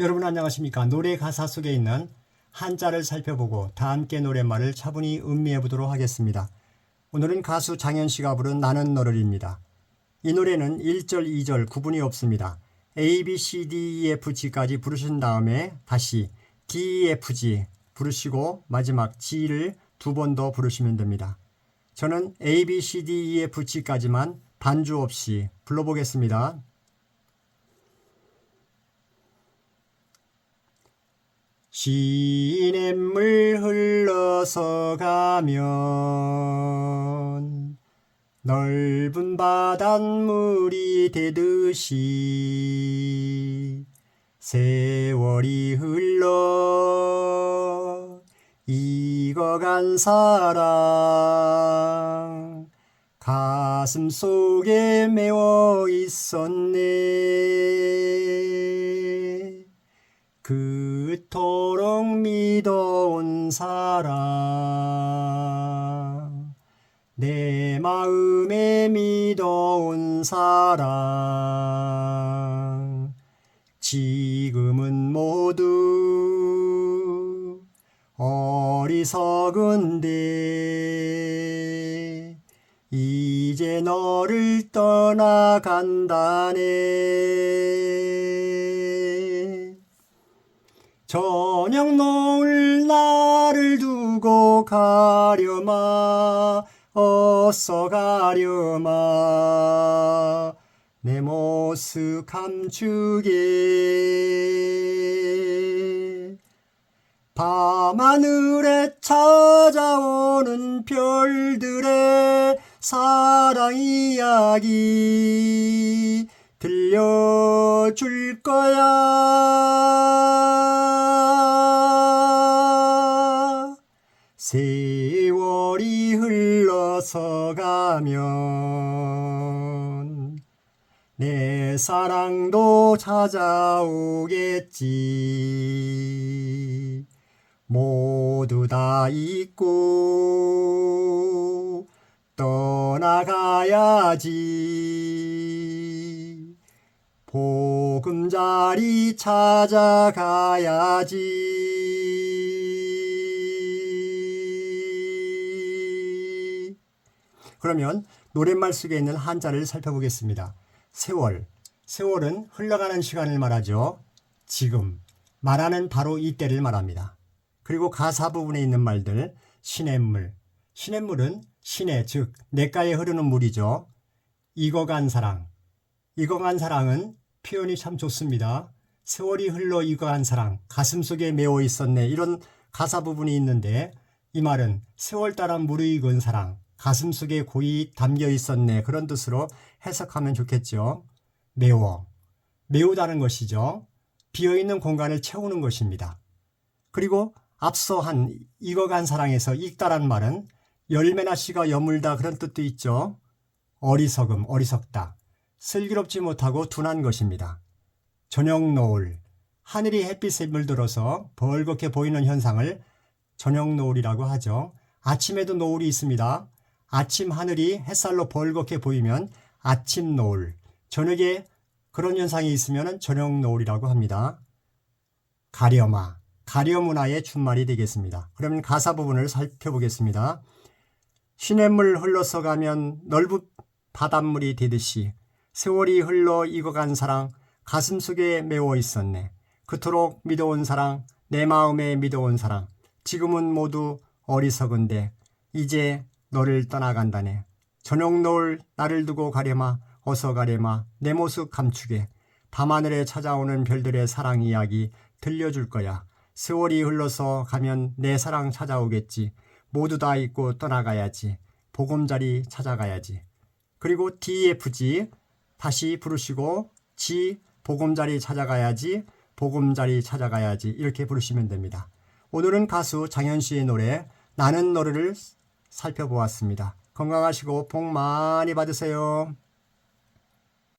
여러분 안녕하십니까? 노래 가사 속에 있는 한자를 살펴보고 다 함께 노랫말을 차분히 음미해 보도록 하겠습니다. 오늘은 가수 장현 씨가 부른 나는 너를입니다. 이 노래는 1절, 2절 구분이 없습니다. A, B, C, D, E, F, G까지 부르신 다음에 다시 D, E, F, G 부르시고 마지막 G를 두 번 더 부르시면 됩니다. 저는 A, B, C, D, E, F, G까지만 반주 없이 불러보겠습니다. 시냇물 흘러서 가면 넓은 바닷물이 되듯이 세월이 흘러 익어간 사랑 가슴 속에 메워 있었네 그토록 믿어온 사랑 내 마음에 믿어온 사랑 지금은 모두 어리석은데 이제 너를 떠나간다네 저녁 노을 나를 두고 가려마 어서 가려마 내 모습 감추게 밤하늘에 찾아오는 별들의 사랑 이야기 들려줄 거야. 세월이 흘러서 가면 내 사랑도 찾아오겠지. 모두 다 잊고 떠나가야지. 보금자리 찾아가야지. 그러면 노랫말 속에 있는 한자를 살펴보겠습니다. 세월. 세월은 흘러가는 시간을 말하죠. 지금. 말하는 바로 이때를 말합니다. 그리고 가사 부분에 있는 말들, 시냇물. 시냇물은 시내, 즉, 냇가에 흐르는 물이죠. 익어간 사랑. 익어간 사랑은 표현이 참 좋습니다. 세월이 흘러 익어간 사랑, 가슴 속에 메워 있었네. 이런 가사 부분이 있는데, 이 말은 세월 따라 무르익은 사랑, 가슴 속에 고이 담겨 있었네. 그런 뜻으로 해석하면 좋겠죠. 메워. 메우다는 것이죠. 비어있는 공간을 채우는 것입니다. 그리고 앞서 한 익어간 사랑에서 익다란 말은 열매나 씨가 여물다 그런 뜻도 있죠. 어리석음, 어리석다. 슬기롭지 못하고 둔한 것입니다. 저녁 노을, 하늘이 햇빛에 물들어서 벌겋게 보이는 현상을 저녁 노을이라고 하죠. 아침에도 노을이 있습니다. 아침 하늘이 햇살로 벌겋게 보이면 아침 노을, 저녁에 그런 현상이 있으면 저녁 노을이라고 합니다. 가려마, 가려 문화의 준말이 되겠습니다. 그러면 가사 부분을 살펴보겠습니다. 시냇물 흘러서 가면 넓은 바닷물이 되듯이 세월이 흘러 익어간 사랑 가슴 속에 메워 있었네. 그토록 믿어온 사랑 내 마음에 믿어온 사랑 지금은 모두 어리석은데 이제 너를 떠나간다네. 저녁 노을 나를 두고 가려마 어서 가려마 내 모습 감추게 밤하늘에 찾아오는 별들의 사랑 이야기 들려줄 거야. 세월이 흘러서 가면 내 사랑 찾아오겠지. 모두 다 잊고 떠나가야지. 보금자리 찾아가야지. 그리고 DFG 다시 부르시고 G 보금자리 찾아가야지. 보금자리 찾아가야지. 이렇게 부르시면 됩니다. 오늘은 가수 장현 씨의 노래 나는 너를 살펴보았습니다. 건강하시고 복 많이 받으세요.